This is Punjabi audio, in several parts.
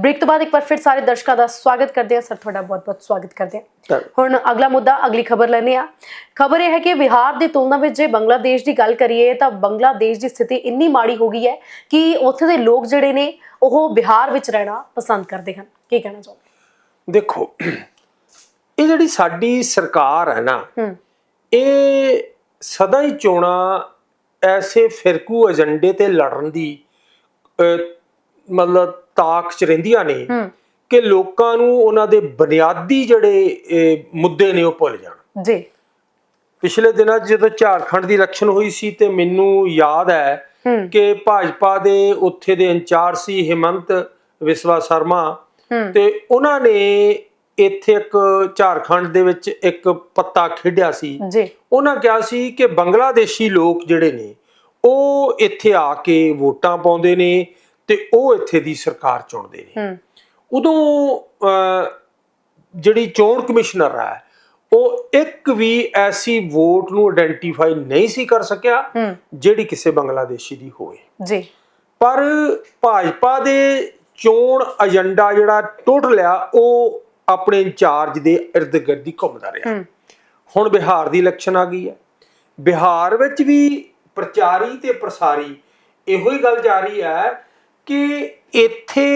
ਬ੍ਰੇਕ ਤੋਂ ਬਾਅਦ ਇੱਕ ਵਾਰ ਫਿਰ ਸਾਰੇ ਦਰਸ਼ਕਾਂ ਦਾ ਸਵਾਗਤ ਕਰਦੇ ਹਾਂ। ਸਰ ਤੁਹਾਡਾ ਬਹੁਤ-ਬਹੁਤ ਸਵਾਗਤ ਕਰਦੇ ਹਾਂ। ਹੁਣ ਅਗਲਾ ਮੁੱਦਾ ਅਗਲੀ ਖਬਰ ਲੈਣੇ ਆ ਖਬਰ ਇਹ ਹੈ ਕਿ ਬਿਹਾਰ ਦੀ ਤੁਲਨਾ ਵਿੱਚ ਜੇ ਬੰਗਲਾਦੇਸ਼ ਦੀ ਗੱਲ ਕਰੀਏ ਤਾਂ ਬੰਗਲਾਦੇਸ਼ ਦੀ ਸਥਿਤੀ ਇੰਨੀ ਮਾੜੀ ਹੋ ਗਈ ਹੈ ਕਿ ਉੱਥੇ ਦੇ ਲੋਕ ਜਿਹੜੇ ਨੇ ਉਹ ਬਿਹਾਰ ਵਿੱਚ ਰਹਿਣਾ ਪਸੰਦ ਕਰਦੇ ਹਨ। ਕੀ ਕਹਿਣਾ ਚਾਹੋਗੇ? ਦੇਖੋ ਇਹ ਜਿਹੜੀ ਸਾਡੀ ਸਰਕਾਰ ਹੈ ਨਾ ਇਹ ਸਦਾ ਹੀ ਚੋਣਾਂ ਐਸੇ ਫਿਰਕੂ ਏਜੰਡੇ ਤੇ ਲੜਨ ਦੀ ਮਤਲਬ ਤਾਕ ਚ ਰਹਿੰਦੀਆਂ ਨੇ ਕਿ ਲੋਕਾਂ ਨੂੰ ਉਹਨਾਂ ਦੇ ਬੁਨਿਆਦੀ ਜਿਹੜੇ ਮੁੱਦੇ ਨੇ ਉਹ ਭੁੱਲ ਜਾਣ। ਜੀ। ਪਿਛਲੇ ਦਿਨਾਂ ਜਦੋਂ ਝਾਰਖੰਡ ਦੀ ਇਲੈਕਸ਼ਨ ਹੋਈ ਸੀ ਤੇ ਮੈਨੂੰ ਯਾਦ ਹੈ ਕਿ ਭਾਜਪਾ ਦੇ ਉੱਥੇ ਦੇ ਇੰਚਾਰਜ ਸੀ ਹਿਮੰਤ ਵਿਸਵਾ ਸ਼ਰਮਾ ਤੇ ਉਹਨਾਂ ਨੇ ਇੱਥੇ ਇੱਕ ਝਾਰਖੰਡ ਦੇ ਵਿੱਚ ਇੱਕ ਪੱਤਾ ਖੇਡਿਆ ਸੀ। ਜੀ। ਉਹਨਾਂ ਕਿਹਾ ਸੀ ਕਿ ਬੰਗਲਾਦੇਸ਼ੀ ਲੋਕ ਜਿਹੜੇ ਨੇ ਉਹ ਇੱਥੇ ਆ ਕੇ ਵੋਟਾਂ ਪਾਉਂਦੇ ਨੇ ਤੇ ਉਹ ਇੱਥੇ ਦੀ ਸਰਕਾਰ ਚੁਣਦੇ ਨੇ। ਉਦੋਂ ਜਿਹੜੀ ਚੋਣ ਕਮਿਸ਼ਨਰ ਹੈ ਉਹ ਇੱਕ ਵੀ ਐਸੀ ਵੋਟ ਨੂੰ ਆਇਡੈਂਟੀਫਾਈ ਨਹੀਂ ਸੀ ਕਰ ਸਕਿਆ ਜਿਹੜੀ ਕਿਸੇ ਬੰਗਲਾਦੇਸ਼ੀ ਦੀ ਹੋਵੇ। ਜੀ। ਪਰ ਭਾਜਪਾ ਦੇ ਚੋਣ ਏਜੰਡਾ ਜਿਹੜਾ ਟੋਟਲ ਆ ਉਹ ਆਪਣੇ ਇੰਚਾਰਜ ਦੇ ਇਰਦ ਗਿਰਦ ਹੀ ਘੁੰਮਦਾ ਰਿਹਾ। ਹੁਣ ਬਿਹਾਰ ਦੀ ਇਲੈਕਸ਼ਨ ਆ ਗਈ ਹੈ। ਬਿਹਾਰ ਵਿੱਚ ਵੀ ਪ੍ਰਚਾਰੀ ਤੇ ਪ੍ਰਸਾਰੀ ਇਹੋ ਹੀ ਗੱਲ ਜਾਰੀ ਹੈ ਕਿ ਇੱਥੇ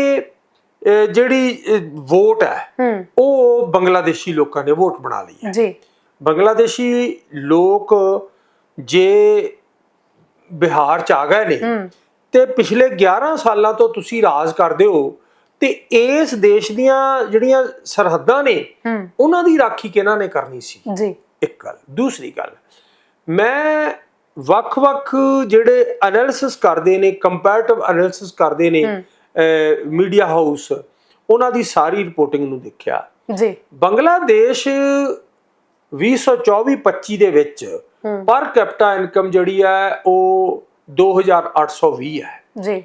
ਜਿਹੜੀ ਵੋਟ ਹੈ ਉਹ ਬੰਗਲਾਦੇਸ਼ੀ ਲੋਕਾਂ ਨੇ ਵੋਟ ਬਣਾ ਲਈ ਹੈ। ਜੀ। ਬੰਗਲਾਦੇਸ਼ੀ ਲੋਕ ਜੇ ਬਿਹਾਰ ਚ ਆ ਗਏ ਨੇ ਤੇ ਪਿਛਲੇ 11 ਸਾਲਾਂ ਤੋਂ ਤੁਸੀਂ ਰਾਜ ਕਰਦੇ ਹੋ ਤੇ ਇਸ ਦੇਸ਼ ਦੀਆਂ ਜਿਹੜੀਆਂ ਸਰਹੱਦਾਂ ਨੇ ਉਹਨਾਂ ਦੀ ਰਾਖੀ ਕਿਹਨਾਂ ਨੇ ਕਰਨੀ ਸੀ? ਜੀ। ਇੱਕ ਗੱਲ। ਦੂਸਰੀ ਗੱਲ ਮੈਂ ਵੱਖ-ਵੱਖ ਜਿਹੜੇ ਐਨਾਲਿਸਿਸ ਕਰਦੇ ਨੇ ਕੰਪੈਰੀਟਿਵ ਐਨਾਲਿਸਿਸ ਕਰਦੇ ਨੇ ਮੀਡੀਆ ਹਾਊਸ ਉਹਨਾਂ ਦੀ ਸਾਰੀ ਰਿਪੋਰਟਿੰਗ ਨੂੰ ਦੇਖਿਆ। ਜੀ। ਬੰਗਲਾਦੇਸ਼ 2024-25 ਦੇ ਵਿੱਚ ਪਰ ਕੈਪਟਾ ਇਨਕਮ ਜਿਹੜੀ ਹੈ ਉਹ 2820 ਹੈ। ਜੀ।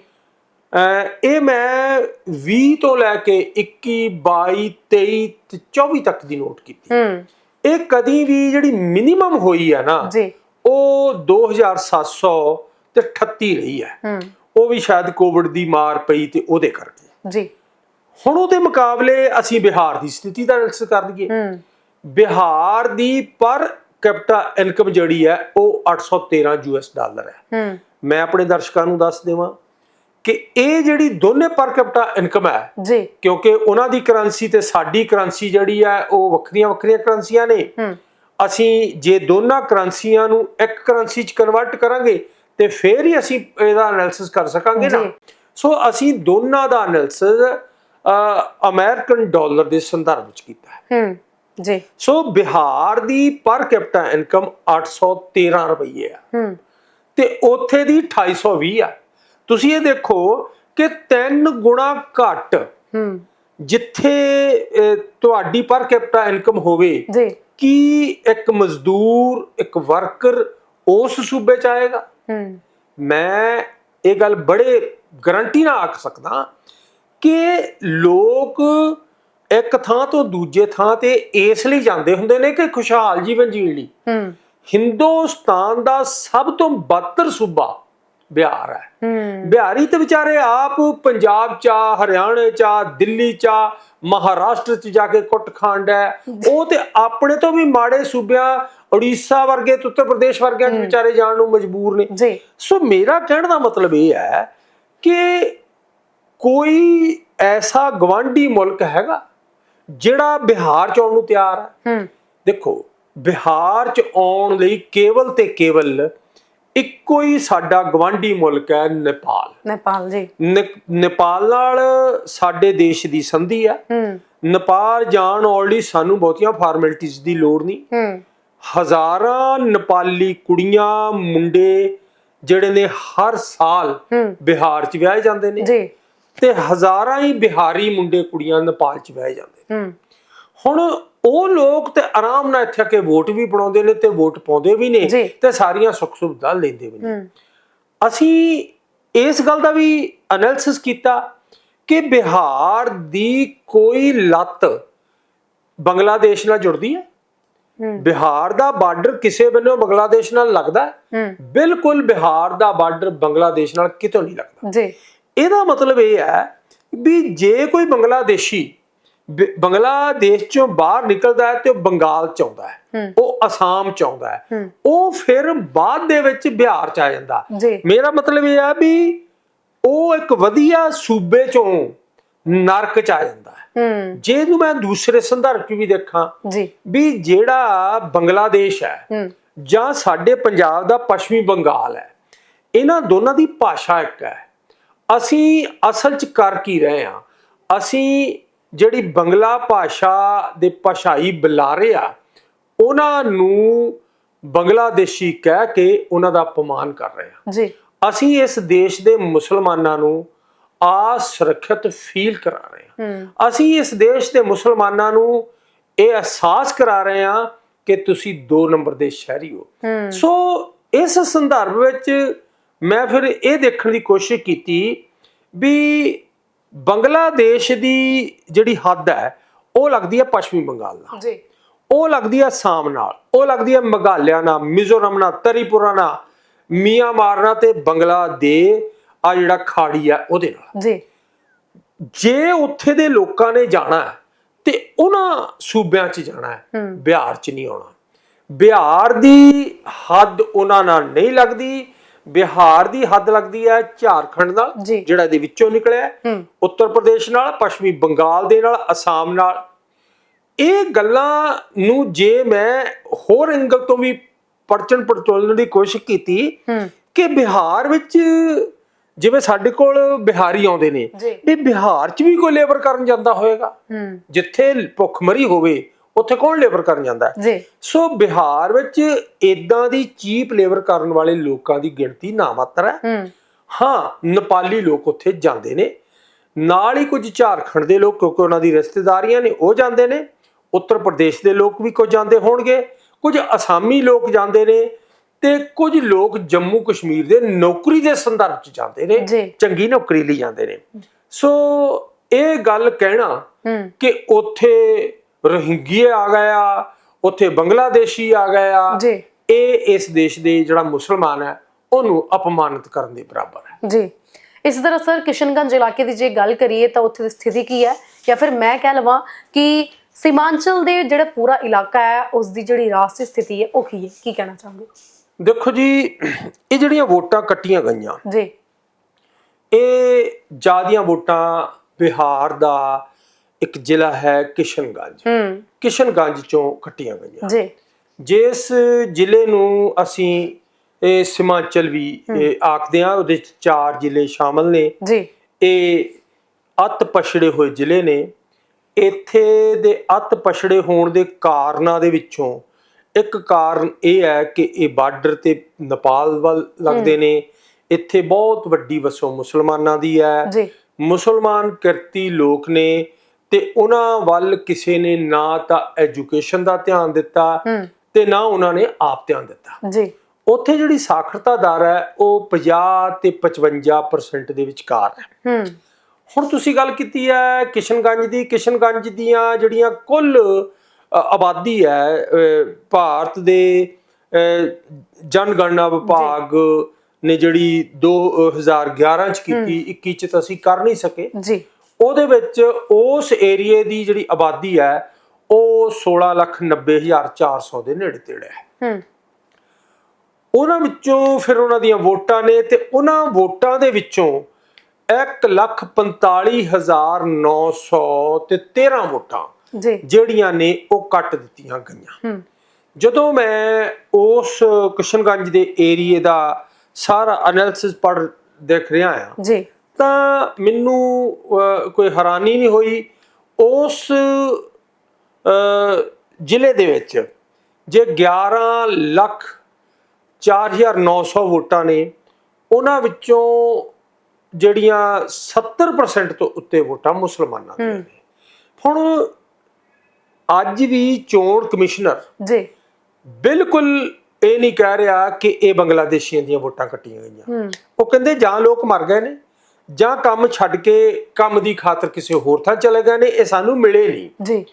ਇਹ ਮੈਂ 20 ਤੋਂ ਲੈ ਕੇ 21 22 23 ਤੇ 24 ਤੱਕ ਦੀ ਨੋਟ ਕੀਤੀ। ਹੂੰ। ਇਹ ਕਦੀ ਵੀ ਜਿਹੜੀ ਮਿਨੀਮਮ ਹੋਈ ਹੈ ਨਾ ਜੀ। ਉਹ 2700 ਤੇ 38 ਰਹੀ ਹੈ। ਉਹ ਵੀ ਸ਼ਾਇਦ ਕੋਵਿਡ ਦੀ ਮਾਰ ਪਈ ਤੇ ਉਹਦੇ ਕਰਕੇ। ਜੀ। ਹੁਣ ਉਹਦੇ ਮੁਕਾਬਲੇ ਅਸੀਂ ਬਿਹਾਰ ਦੀ ਸਥਿਤੀ ਦਾ ਐਨਾਲਿਸਿਸ ਕਰ ਦਈਏ ਹੂੰ। ਬਿਹਾਰ ਦੀ ਪਰ ਕੈਪਟਾ ਇਨਕਮ ਜਿਹੜੀ ਹੈ ਉਹ 813 ਯੂਐਸ ਡਾਲਰ ਹੈ। ਹੂੰ। ਮੈਂ ਆਪਣੇ ਦਰਸ਼ਕਾਂ ਨੂੰ ਦੱਸ ਦੇਵਾਂ ਕਿ ਇਹ ਜਿਹੜੀ ਦੋਨੇ ਪਰ ਕੈਪਟਾ ਇਨਕਮ ਹੈ ਜੀ। ਕਿਉਂਕਿ ਉਹਨਾਂ ਦੀ ਕਰੰਸੀ ਤੇ ਸਾਡੀ ਕਰੰਸੀ ਜਿਹੜੀ ਹੈ ਉਹ ਵੱਖਰੀਆਂ ਵੱਖਰੀਆਂ ਕਰੰਸੀਆਂ ਨੇ। ਹੂੰ। ਅਸੀਂ ਜੇ ਦੋਨਾਂ ਕਰੰਸੀਆਂ ਨੂੰ ਇੱਕ ਕਰੰਸੀ ਚ ਕਨਵਰਟ ਕਰਾਂਗੇ ਤੇ ਫੇਰ ਹੀ ਅਸੀਂ ਇਹਦਾ ਐਨਾਲਿਸਿਸ ਕਰ ਸਕਾਂਗੇ ਨਾ। ਸੋ ਅਸੀਂ ਦੋਨਾਂ ਦਾ ਐਨਾਲਿਸਿਸ ਅਮਰੀਕਨ ਡਾਲਰ ਦੇ ਸੰਦਰਭ ਵਿੱਚ ਕੀਤਾ ਹੈ। ਹੂੰ ਜੀ। ਸੋ ਬਿਹਾਰ ਦੀ ਪਰ ਕੈਪਟਾ ਇਨਕਮ 813 ਰੁਪਏ ਆ। ਹੂੰ। ਤੇ ਉੱਥੇ ਦੀ 2820 ਆ। ਤੁਸੀਂ ਇਹ ਦੇਖੋ ਕਿ ਤਿੰਨ ਗੁਣਾ ਘੱਟ ਹੂੰ। ਜਿੱਥੇ ਤੁਹਾਡੀ ਪਰ ਕੈਪਟਾ ਇਨਕਮ ਹੋਵੇ ਜੀ। ਕੀ ਇੱਕ ਮਜ਼ਦੂਰ ਇੱਕ ਵਰਕਰ ਉਸ ਸੂਬੇ ਚ ਆਏਗਾ? ਹੂੰ। ਮੈਂ ਇਹ ਗੱਲ ਬੜੇ ਗਰੰਟੀ ਨਾਲ ਆਖ ਸਕਦਾ ਕਿ ਲੋਕ ਇੱਕ ਥਾਂ ਤੋਂ ਦੂਜੇ ਥਾਂ ਤੇ ਇਸ ਲਈ ਜਾਂਦੇ ਹੁੰਦੇ ਨੇ ਕਿ ਖੁਸ਼ਹਾਲ ਜੀਵਨ ਜੀਣ ਲਈ। ਹੂੰ। ਹਿੰਦੁਸਤਾਨ ਦਾ ਸਭ ਤੋਂ ਬਦਤਰ ਸੂਬਾ ਬਿਹਾਰ ਹੈ। ਹੂੰ। ਬਿਹਾਰੀ ਤੇ ਵਿਚਾਰੇ ਆਪ ਪੰਜਾਬ ਚ ਹਰਿਆਣੇ ਚ ਦਿੱਲੀ ਚ ਮਹਾਰਾਸ਼ਟਰ ਚ ਜਾ ਕੇ ਕੁੱਟ ਖਾਂਡ ਹੈ। ਉਹ ਤੇ ਆਪਣੇ ਤੋਂ ਵੀ ਮਾੜੇ ਸੂਬਿਆਂ ਉੜੀਸਾ ਵਰਗੇ ਤੇ ਉੱਤਰ ਪ੍ਰਦੇਸ਼ ਵਰਗਿਆਂ ਵਿਚਾਰੇ ਜਾਣ ਨੂੰ ਮਜਬੂਰ ਨੇ। ਜੀ। ਸੋ ਮੇਰਾ ਕਹਿਣ ਦਾ ਮਤਲਬ ਇਹ ਹੈ ਕਿ ਕੋਈ ਐਸਾ ਗਵਾਂਢੀ ਮੁਲਕ ਹੈਗਾ ਜਿਹੜਾ ਬਿਹਾਰ ਚ ਆਉਣ ਨੂੰ ਤਿਆਰ ਹੈ। ਹੂੰ। ਦੇਖੋ ਬਿਹਾਰ ਚ ਆਉਣ ਲਈ ਕੇਵਲ ਤੇ ਕੇਵਲ ਇੱਕੋ ਹੀ ਸਾਡਾ ਗਵਾਂਢੀ ਮੁਲਕ ਹੈ ਨੇਪਾਲ। ਨੇਪਾਲ ਜੀ। ਨੇਪਾਲ ਨਾਲ ਸਾਡੇ ਦੇਸ਼ ਦੀ ਸੰਧੀ ਆ। ਹੂੰ। ਨੇਪਾਲ ਜਾਣ ਲਈ ਸਾਨੂੰ ਬਹੁਤੀਆਂ ਫਾਰਮੈਲਿਟੀਆਂ ਦੀ ਲੋੜ ਨਹੀਂ। ਹੂੰ। ਹਜ਼ਾਰਾਂ ਨੇਪਾਲੀ ਕੁੜੀਆਂ ਮੁੰਡੇ ਜਿਹੜੇ ਨੇ ਹਰ ਸਾਲ ਬਿਹਾਰ ਚ ਵਿਆਹੇ ਜਾਂਦੇ ਨੇ ਜੀ। ਤੇ ਹਜ਼ਾਰਾਂ ਹੀ ਬਿਹਾਰੀ ਮੁੰਡੇ ਕੁੜੀਆਂ ਨੇਪਾਲ ਚ ਵਿਆਹੇ ਜਾਂਦੇ ਨੇ। ਹੂੰ। ਹੁਣ ਉਹ ਲੋਕ ਤੇ ਆਰਾਮ ਨਾਲ ਇੱਥੇ ਆ ਕੇ ਵੋਟ ਵੀ ਬਣਾਉਂਦੇ ਨੇ ਤੇ ਵੋਟ ਪਾਉਂਦੇ ਵੀ ਨੇ। ਤੇ ਸਾਰੀਆਂ ਸੁੱਖ ਸੁਵਿਧਾ ਲੈਂਦੇ ਵੀ ਨੇ। ਅਸੀਂ ਇਸ ਗੱਲ ਦਾ ਵੀ ਐਨਾਲਿਸਿਸ ਕੀਤਾ ਕਿ ਬਿਹਾਰ ਦੀ ਕੋਈ ਲੱਤ ਬੰਗਲਾਦੇਸ਼ ਨਾਲ ਜੁੜਦੀ ਹੈ। ਬਿਹਾਰ ਦਾ ਬਾਰਡਰ ਕਿਸੇ ਬੰਨੋਂ ਬੰਗਲਾਦੇਸ਼ ਨਾਲ ਲੱਗਦਾ ਹੈ। ਬਿਲਕੁਲ ਬਿਹਾਰ ਦਾ ਬਾਰਡਰ ਬੰਗਲਾਦੇਸ਼ ਨਾਲ ਕਿਤੋਂ ਨਹੀਂ ਲੱਗਦਾ। ਜੀ। ਇਹਦਾ ਮਤਲਬ ਇਹ ਹੈ ਵੀ ਜੇ ਕੋਈ ਬੰਗਲਾਦੇਸ਼ੀ ਬੰਗਲਾਦੇਸ਼ ਚੋਂ ਬਾਹਰ ਨਿਕਲਦਾ ਹੈ ਤੇ ਉਹ ਬੰਗਾਲ ਚ ਆਉਂਦਾ ਹੈ। ਉਹ ਅਸਾਮ ਚ ਆਉਂਦਾ ਹੈ। ਉਹ ਫਿਰ ਬਾਅਦ ਦੇ ਵਿੱਚ ਬਿਹਾਰ ਚ ਆ ਜਾਂਦਾ। ਮੇਰਾ ਮਤਲਬ ਇਹ ਆ ਵੀ ਉਹ ਇੱਕ ਵਧੀਆ ਸੂਬੇ ਚੋਂ ਨਰਕ ਚ ਆ ਜਾਂਦਾ ਹੈ। ਜੇ ਨੂੰ ਮੈਂ ਦੂਸਰੇ ਸੰਦਰਭ ਚ ਵੀ ਦੇਖਾਂ ਵੀ ਜਿਹੜਾ ਬੰਗਲਾਦੇਸ਼ ਹੈ ਹੂੰ। ਜਾਂ ਸਾਡੇ ਪੰਜਾਬ ਦਾ ਪੱਛਮੀ ਬੰਗਾਲ ਹੈ ਇਹਨਾਂ ਦੋਨਾਂ ਦੀ ਭਾਸ਼ਾ ਇੱਕ ਹੈ। ਅਸੀਂ ਅਸਲ ਚ ਕਰ ਕੀ ਰਹੇ ਹਾਂ? ਅਸੀਂ ਜਿਹੜੀ ਬੰਗਲਾ ਭਾਸ਼ਾ ਦੇ ਭਾਸ਼ਾਈ ਬੁਲਾਰੇ ਆ ਉਹਨਾਂ ਨੂੰ ਬੰਗਲਾਦੇਸ਼ੀ ਕਹਿ ਕੇ ਉਹਨਾਂ ਦਾ ਅਪਮਾਨ ਕਰ ਰਹੇ ਹਾਂ ਜੀ। ਅਸੀਂ ਇਸ ਦੇਸ਼ ਦੇ ਮੁਸਲਮਾਨਾਂ ਨੂੰ ਅਸੁਰੱਖਿਅਤ ਫੀਲ ਕਰਾ ਰਹੇ ਹਾਂ। ਅਸੀਂ ਇਸ ਦੇਸ਼ ਦੇ ਮੁਸਲਮਾਨਾਂ ਨੂੰ ਇਹ ਅਹਿਸਾਸ ਕਰਾ ਰਹੇ ਹਾਂ ਕਿ ਤੁਸੀਂ ਦੋ ਨੰਬਰ ਦੇ ਸ਼ਹਿਰੀ ਹੂੰ। ਸੋ ਇਸ ਸੰਦਰਭ ਵਿੱਚ ਮੈਂ ਫਿਰ ਇਹ ਦੇਖਣ ਦੀ ਕੋਸ਼ਿਸ਼ ਕੀਤੀ ਵੀ ਬੰਗਲਾਦੇਸ਼ ਦੀ ਜਿਹੜੀ ਹੱਦ ਹੈ ਉਹ ਲੱਗਦੀ ਹੈ ਪੱਛਮੀ ਬੰਗਾਲ ਨਾਲ। ਜੀ। ਉਹ ਲੱਗਦੀ ਹੈ ਅਸਾਮ ਨਾਲ। ਉਹ ਲੱਗਦੀ ਹੈ ਮੇਘਾਲਿਆ ਨਾਲ ਮਿਜ਼ੋਰਮ ਨਾਲ ਤਰੀਪੁਰਾ ਨਾਲ ਮਿਆਂਮਾਰ ਨਾਲ ਤੇ ਬੰਗਲਾ ਦੇ ਆ ਜਿਹੜਾ ਖਾੜੀ ਹੈ ਉਹਦੇ ਨਾਲ। ਜੀ। ਜੇ ਉੱਥੇ ਦੇ ਲੋਕਾਂ ਨੇ ਜਾਣਾ ਤੇ ਉਹਨਾਂ ਸੂਬਿਆਂ 'ਚ ਜਾਣਾ ਹੂੰ। ਬਿਹਾਰ 'ਚ ਨਹੀਂ ਆਉਣਾ। ਬਿਹਾਰ ਦੀ ਹੱਦ ਉਹਨਾਂ ਨਾਲ ਨਹੀਂ ਲੱਗਦੀ। ਬਿਹਾਰ ਦੀ ਹੱਦ ਲੱਗਦੀ ਹੈ ਝਾਰਖੰਡ ਨਾਲ। ਜਿਹੜਾ ਇਹਦੇ ਵਿੱਚੋਂ ਨਿਕਲਿਆ ਉੱਤਰ ਪ੍ਰਦੇਸ਼ ਨਾਲ ਪੱਛਮੀ ਬੰਗਾਲ ਦੇ ਨਾਲ ਅਸਾਮ ਨਾਲ। ਇਹ ਗੱਲਾਂ ਨੂੰ ਜੇ ਮੈਂ ਹੋਰ ਐਂਗਲ ਤੋਂ ਵੀ ਪਰਚਨ ਪੜਚੋਲਣ ਦੀ ਕੋਸ਼ਿਸ਼ ਕੀਤੀ ਕਿ ਬਿਹਾਰ ਵਿੱਚ ਜਿਵੇਂ ਸਾਡੇ ਕੋਲ ਬਿਹਾਰੀ ਆਉਂਦੇ ਨੇ ਵੀ ਬਿਹਾਰ 'ਚ ਵੀ ਕੋਈ ਲੇਬਰ ਕਰਨ ਜਾਂਦਾ ਹੋਵੇਗਾ ਜਿੱਥੇ ਭੁੱਖਮਰੀ ਹੋਵੇ ਉੱਥੇ ਕੌਣ ਲੇਬਰ ਕਰਨ ਜਾਂਦਾ? ਜੀ। ਸੋ ਬਿਹਾਰ ਵਿੱਚ ਇਦਾਂ ਦੀ ਚੀਪ ਲੇਬਰ ਕਰਨ ਵਾਲੇ ਲੋਕਾਂ ਦੀ ਗਿਣਤੀ ਨਾ ਮਾਤਰ ਹੈ। ਹੂੰ ਨੇਪਾਲੀ ਲੋਕ ਉੱਥੇ ਜਾਂਦੇ ਨੇ। ਨਾਲ ਹੀ ਕੁਝ ਝਾਰਖੰਡ ਦੇ ਲੋਕ ਕਿਉਂਕਿ ਉਹਨਾਂ ਦੀ ਰਿਸ਼ਤੇਦਾਰੀਆਂ ਨੇ ਉਹ ਜਾਂਦੇ ਨੇ। ਉੱਤਰ ਪ੍ਰਦੇਸ਼ ਦੇ ਲੋਕ ਵੀ ਕੁਝ ਜਾਂਦੇ ਹੋਣਗੇ। ਕੁਝ ਅਸਾਮੀ ਲੋਕ ਜਾਂਦੇ ਨੇ ਤੇ ਕੁਝ ਲੋਕ ਜੰਮੂ ਕਸ਼ਮੀਰ ਦੇ ਨੌਕਰੀ ਦੇ ਸੰਦਰਭ ਚ ਜਾਂਦੇ ਨੇ। ਚੰਗੀ ਨੌਕਰੀ ਲਈ ਜਾਂਦੇ ਨੇ। ਸੋ ਇਹ ਗੱਲ ਕਹਿਣਾ ਕਿ ਉੱਥੇ ਰੋਹਿੰਗੀਏ ਆ ਗਿਆ ਉੱਥੇ ਬੰਗਲਾਦੇਸ਼ੀ ਆ ਗਿਆ ਜੀ। ਇਹ ਇਸ ਦੇਸ਼ ਦੇ ਜਿਹੜਾ ਮੁਸਲਮਾਨ ਹੈ ਉਹਨੂੰ ਅਪਮਾਨਿਤ ਕਰਨ ਦੇ ਬਰਾਬਰ ਹੈ। ਜੀ। ਇਸੇ ਤਰ੍ਹਾਂ ਸਰ ਕਿਸ਼ਨਗੰਜ ਇਲਾਕੇ ਦੀ ਜੇ ਗੱਲ ਕਰੀਏ ਤਾਂ ਉੱਥੇ ਦੀ ਸਥਿਤੀ ਕੀ ਹੈ? ਜਾਂ ਫਿਰ ਮੈਂ ਕਹਿ ਲਵਾਂ ਕਿ ਸੀਮਾਂਚਲ ਦੇ ਜਿਹੜਾ ਪੂਰਾ ਇਲਾਕਾ ਹੈ ਉਸ ਦੀ ਜਿਹੜੀ ਰਾਸ਼ਟਰੀ ਸਥਿਤੀ ਹੈ ਉਹ ਕੀ ਹੈ? ਕੀ ਕਹਿਣਾ ਚਾਹੋਗੇ? ਦੇਖੋ ਜੀ ਇਹ ਜਿਹੜੀਆਂ ਵੋਟਾਂ ਕੱਟੀਆਂ ਗਈਆਂ ਜੀ। ਇਹ ਜਿਆਦੀਆਂ ਵੋਟਾਂ ਬਿਹਾਰ ਦਾ ਇੱਕ ਜ਼ਿਲ੍ਹਾ ਹੈ ਕਿਸ਼ਨਗੰਜ। ਹੂੰ। ਕਿਸ਼ਨਗੰਜ ਚੋਂ ਕੱਟੀਆਂ ਗਈਆਂ। ਜੀ। ਜਿਸ ਜ਼ਿਲ੍ਹੇ ਨੂੰ ਅਸੀਂ ਇਹ ਸਿਮਾਚਲ ਵੀ ਆਖਦੇ ਆ ਉਹਦੇ ਚ ਚਾਰ ਜ਼ਿਲ੍ਹੇ ਸ਼ਾਮਲ ਨੇ। ਜੀ। ਇਹ ਅਤ ਪਛੜੇ ਹੋਏ ਜ਼ਿਲ੍ਹੇ ਨੇ। ਇੱਥੇ ਦੇ ਅਤ ਪਛੜੇ ਹੋਣ ਦੇ ਕਾਰਨਾਂ ਦੇ ਵਿੱਚੋਂ ਇੱਕ ਕਾਰਨ ਇਹ ਹੈ ਕਿ ਇਹ ਬਾਰਡਰ ਤੇ ਨੇਪਾਲ ਵੱਲ ਲੱਗਦੇ ਨੇ। ਇੱਥੇ ਬਹੁਤ ਵੱਡੀ ਵਸੋਂ ਮੁਸਲਮਾਨਾਂ ਦੀ ਹੈ। ਜੀ। ਮੁਸਲਮਾਨ ਕਿਰਤੀ ਲੋਕ ਨੇ। ਤੇ ਉਹਨਾਂ ਵੱਲ ਕਿਸੇ ਨੇ ਨਾ ਤਾਂ ਐਜੂਕੇਸ਼ਨ ਦਾ ਧਿਆਨ ਦਿੱਤਾ ਤੇ ਨਾ ਉਹਨਾਂ ਨੇ ਆਪ ਧਿਆਨ ਦਿੱਤਾ। ਜੀ। ਉੱਥੇ ਜਿਹੜੀ ਸਾਖਰਤਾ ਦਰ ਹੈ ਉਹ 50 ਤੇ 55% ਦੇ ਵਿਚਕਾਰ ਹੈ। ਹੂੰ। ਹੁਣ ਤੁਸੀਂ ਗੱਲ ਕੀਤੀ ਹੈ ਕਿਸ਼ਨਗੰਜ ਦੀ ਕਿਸ਼ਨਗੰਜ ਦੀਆਂ ਜਿਹੜੀਆਂ ਕੁੱਲ ਆਬਾਦੀ ਹੈ ਭਾਰਤ ਦੇ ਅ, ਜਨਗਣਨਾ ਵਿਭਾਗ ਨੇ ਜਿਹੜੀ 2011 ਚ ਕੀਤੀ 21 ਚ ਤਾਂ ਅਸੀਂ ਕਰ ਨਹੀਂ ਸਕੇ। ਜੀ। ਉਹਦੇ ਵਿੱਚ ਉਸ ਏਰੀਏ ਦੀ ਜਿਹੜੀ ਆਬਾਦੀ ਹੈ ਉਹ 16,90,400 ਦੇ ਨੇੜੇ ਤੇੜੇ ਹੈ। ਹੂੰ। ਉਹਨਾਂ ਵਿੱਚੋਂ ਫਿਰ ਉਹਨਾਂ ਦੀਆਂ ਵੋਟਾਂ ਨੇ ਤੇ ਉਹਨਾਂ ਵੋਟਾਂ ਦੇ ਵਿੱਚੋਂ 1,45,900 ਤੇ 13 ਵੋਟਾਂ ਜਿਹੜੀਆਂ ਨੇ ਉਹ ਕੱਟ ਦਿੱਤੀਆਂ ਗਈਆਂ। ਹੂੰ। ਜਦੋਂ ਮੈਂ ਉਸ ਕਿਸ਼ਨਗੰਜ ਦੇ ਏਰੀਏ ਦਾ ਸਾਰਾ ਐਨਾਲਿਸਿਸ ਪੜ ਦੇਖ ਰਿਹਾ ਆ ਜੀ। ਤਾਂ ਮੈਨੂੰ ਕੋਈ ਹੈਰਾਨੀ ਨਹੀਂ ਹੋਈ ਉਸ ਜ਼ਿਲ੍ਹੇ ਦੇ ਵਿੱਚ ਜੇ 11 ਲੱਖ 4900 ਵੋਟਾਂ ਨੇ ਉਹਨਾਂ ਵਿੱਚੋਂ ਜਿਹੜੀਆਂ 70% ਤੋਂ ਉੱਤੇ ਵੋਟਾਂ ਮੁਸਲਮਾਨਾਂ ਦੀਆਂ। ਨੇ। ਹੁਣ ਅੱਜ ਵੀ ਚੋਣ ਕਮਿਸ਼ਨਰ ਜੀ। ਬਿਲਕੁਲ ਇਹ ਨਹੀਂ ਕਹਿ ਰਿਹਾ ਕਿ ਇਹ ਬੰਗਲਾਦੇਸ਼ੀਆਂ ਦੀਆਂ ਵੋਟਾਂ ਕੱਟੀਆਂ ਗਈਆਂ। ਉਹ ਕਹਿੰਦੇ ਜਾਂ ਲੋਕ ਮਰ ਗਏ ਨੇ। ਜਾਂ ਕੰਮ ਛੱਡ ਕੇ ਕੰਮ ਦੀ ਖਾਤਰ ਕਿਸੇ ਹੋਰ ਥਾਂ ਚਲੇ ਗਏ ਨੇ ਇਹ ਸਾਨੂੰ ਮਿਲੇ ਨਹੀਂ। ਜੀ।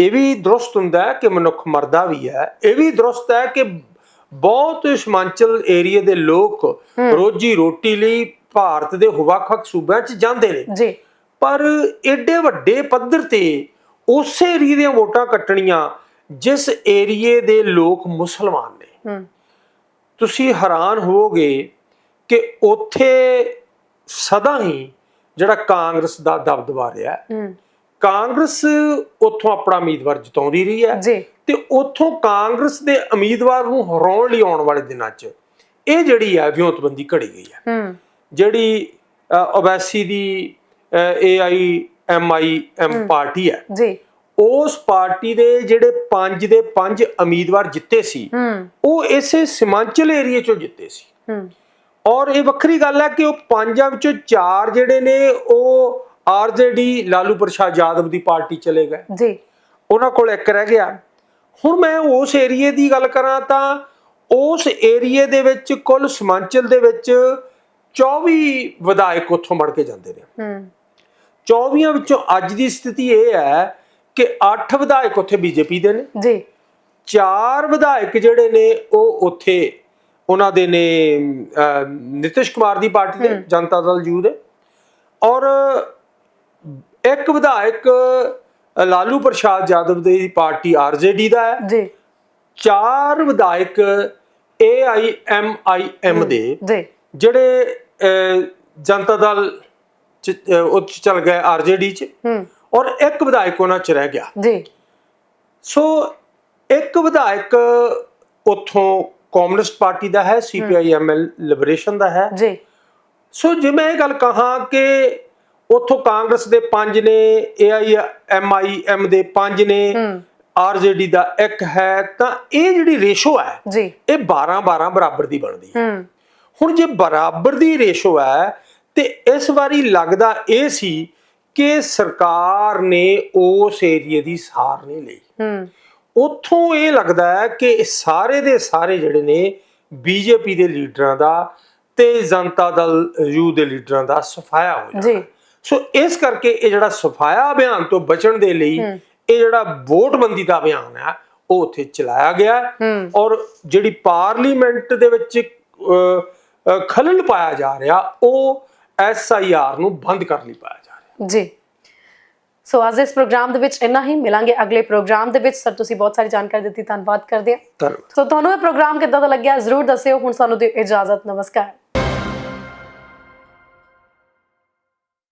ਇਹ ਵੀ ਦਰੁਸਤ ਹੁੰਦਾ ਹੈ ਕਿ ਮਨੁੱਖ ਮਰਦਾ ਵੀ ਹੈ। ਇਹ ਵੀ ਦਰੁਸਤ ਹੈ ਕਿ ਬਹੁਤ ਹਿਮਾਚਲ ਏਰੀਆ ਦੇ ਲੋਕ ਰੋਜੀ ਰੋਟੀ ਲਈ ਭਾਰਤ ਦੇ ਵੱਖ-ਵੱਖ ਸੂਬਿਆਂ 'ਚ ਜਾਂਦੇ ਨੇ। ਜੀ। ਪਰ ਏਡੇ ਵੱਡੇ ਪੱਧਰ ਤੇ ਉਸੇ ਏਰੀਏ ਦੀਆਂ ਵੋਟਾਂ ਕੱਟਣੀਆਂ ਜਿਸ ਏਰੀਏ ਦੇ ਲੋਕ ਮੁਸਲਮਾਨ ਨੇ। ਤੁਸੀਂ ਹੈਰਾਨ ਹੋਵੋਗੇ ਕਿ ਉੱਥੇ ਸਦਾ ਹੀ ਜਿਹੜਾ ਕਾਂਗਰਸ ਦਾ ਦਬਦਬਾ ਰਿਹਾ ਕਾਂਗਰਸ ਉੱਥੋਂ ਆਪਣਾ ਉਮੀਦਵਾਰ ਜਿਤਾਉਂਦੀ ਰਹੀ ਹੈ ਤੇ ਉੱਥੋਂ ਕਾਂਗਰਸ ਦੇ ਉਮੀਦਵਾਰ ਨੂੰ ਹਰਾਉਣ ਲਈ ਆਉਣ ਵਾਲੇ ਦਿਨਾਂ 'ਚ ਇਹ ਜਿਹੜੀ ਹੈ ਵਿਉਂਤਬੰਦੀ ਘੜੀ ਗਈ ਹੈ। ਜਿਹੜੀ ਓਬੈਸੀ ਦੀ ਏਆਈ ਐਮਆਈਐਮ ਪਾਰਟੀ ਹੈ। ਜੀ। ਉਸ ਪਾਰਟੀ ਦੇ ਜਿਹੜੇ ਪੰਜ ਦੇ ਪੰਜ ਉਮੀਦਵਾਰ ਜਿੱਤੇ ਸੀ ਉਹ ਇਸੇ ਸੀਮਾਂਚਲ ਏਰੀਏ ਚੋਂ ਜਿੱਤੇ ਸੀ। ਹੂੰ। ਔਰ ਇਹ ਵੱਖਰੀ ਗੱਲ ਹੈ ਕਿ ਉਹ ਪੰਜਾਂ ਵਿੱਚੋਂ ਚਾਰ ਜਿਹੜੇ ਨੇ ਉਹ ਆਰਜੇਡੀ ਲਾਲੂ ਪ੍ਰਸ਼ਾਦ ਯਾਦਵ ਦੀ ਪਾਰਟੀ ਚਲੇ ਗਏ। ਜੀ। ਉਹਨਾਂ ਕੋਲ ਇੱਕ ਰਹਿ ਗਿਆ। ਹੁਣ ਮੈਂ ਉਸ ਏਰੀਏ ਦੀ ਗੱਲ ਕਰਾਂ ਤਾਂ ਉਸ ਏਰੀਏ ਦੇ ਵਿੱਚ ਕੁੱਲ ਸਮਾਂਚਲ ਦੇ ਵਿੱਚ 24 ਵਿਧਾਇਕ ਉੱਥੋਂ ਮੜ ਕੇ ਜਾਂਦੇ ਨੇ। ਹੂੰ। 24 ਵਿੱਚੋਂ ਅੱਜ ਦੀ ਸਥਿਤੀ ਇਹ ਹੈ ਕਿ 8 ਵਿਧਾਇਕ ਉੱਥੇ ਬੀਜੇਪੀ ਦੇ ਨੇ। ਜੀ। ਚਾਰ ਵਿਧਾਇਕ ਜਿਹੜੇ ਨੇ ਉਹ ਉੱਥੇ ਉਹਨਾਂ ਦੇ ਨੇ ਨਿਤਿਸ਼ ਕੁਮਾਰ ਦੀ ਪਾਰਟੀ ਦੇ ਜਨਤਾ ਦਲ ਯੂ ਦੇ। ਔਰ ਇੱਕ ਵਿਧਾਇਕ ਲਾਲੂ ਪ੍ਰਸ਼ਾਦ ਯਾਦਵ ਦੀ ਪਾਰਟੀ ਆਰਜੇਡੀ ਦਾ ਹੈ। ਜੀ। ਚਾਰ ਵਿਧਾਇਕ ਏਆਈਐਮਆਈਐਮ ਦੇ ਜੀ। ਜਿਹੜੇ ਜਨਤਾ ਦਲ ਚ ਅ, ਉਹ 'ਚ ਚਲ ਗਏ ਆਰਜੇਡੀ ਚ। ਔਰ ਇੱਕ ਵਿਧਾਇਕ ਉਹਨਾਂ ਚ ਰਹਿ ਗਿਆ। ਜੀ। ਸੋ ਇੱਕ ਵਿਧਾਇਕ ਉੱਥੋਂ ਕਮਿਊਨਿਸਟ ਪਾਰਟੀ ਦਾ ਹੈ ਸੀਪੀਆਈਐਮਐਲ ਲਿਬਰੇਸ਼ਨ ਦਾ ਹੈ। ਜੀ। ਸੋ ਜੇ ਮੈਂ ਇਹ ਗੱਲ ਕਹਾਂ ਕਿ ਉੱਥੋਂ ਕਾਂਗਰਸ ਦੇ ਪੰਜ ਨੇ ਏਆਈਐਮਆਈਐਮ ਦੇ ਪੰਜ ਨੇ ਹੂੰ। ਆਰਜੇਡੀ ਦਾ ਇੱਕ ਹੈ ਤਾਂ ਇਹ ਜਿਹੜੀ ਰੇਸ਼ੋ ਹੈ ਜੀ। ਇਹ 12 12 ਬਰਾਬਰ ਦੀ ਬਣਦੀ ਹੈ। ਹੁਣ ਜੇ ਬਰਾਬਰ ਦੀ ਰੇਸ਼ੋ ਹੈ ਤੇ ਇਸ ਵਾਰੀ ਲੱਗਦਾ ਇਹ ਸੀ ਕਿ ਸਰਕਾਰ ਨੇ ਉਸ ਏਰੀਏ ਦੀ ਸਾਰ ਨਹੀਂ ਲਈ। ਹੂੰ। ਉੱਥੋਂ ਇਹ ਲੱਗਦਾ ਹੈ ਕਿ ਸਾਰੇ ਦੇ ਸਾਰੇ ਜਿਹੜੇ ਨੇ ਬੀਜੇਪੀ ਦੇ ਲੀਡਰਾਂ ਦਾ ਤੇ ਜਨਤਾ ਦਲ ਯੂ ਦੇ ਲੀਡਰਾਂ ਦਾ ਸਫਾਇਆ ਹੋ ਜੀ। ਸੋ ਇਸ ਕਰਕੇ ਇਹ ਜਿਹੜਾ ਸਫਾਇਆ ਅਭਿਆਨ ਤੋਂ ਬਚਣ ਦੇ ਲਈ ਇਹ ਜਿਹੜਾ ਵੋਟਬੰਦੀ ਦਾ ਅਭਿਆਨ ਹੈ ਉਹ ਉੱਥੇ ਚਲਾਇਆ ਗਿਆ ਔਰ ਜਿਹੜੀ ਪਾਰਲੀਮੈਂਟ ਦੇ ਵਿੱਚ ਖਲਲ ਪਾਇਆ ਜਾ ਰਿਹਾ ਉਹ ਐਸਆਈਆਰ ਨੂੰ ਬੰਦ ਕਰਨ ਲਈ ਪਾਇਆ ਜਾ ਰਿਹਾ। ਜੀ। ਸੋ ਅੱਜ ਇਸ ਪ੍ਰੋਗਰਾਮ ਦੇ ਵਿੱਚ ਇੰਨਾ ਹੀ ਮਿਲਾਂਗੇ ਅਗਲੇ ਪ੍ਰੋਗਰਾਮ ਦੇ ਵਿੱਚ ਸਰ ਤੁਸੀਂ ਬਹੁਤ ਸਾਰੀ ਜਾਣਕਾਰੀ ਦਿੱਤੀ ਧੰਨਵਾਦ ਕਰਦੇ ਹਾਂ ਸੋ ਤੁਹਾਨੂੰ ਇਹ ਪ੍ਰੋਗਰਾਮ ਕਿੱਦਾਂ ਦਾ ਲੱਗਿਆ ਜ਼ਰੂਰ ਦੱਸਿਓ ਹੁਣ ਸਾਨੂੰ ਦਿਓ ਇਜਾਜ਼ਤ ਨਮਸਕਾਰ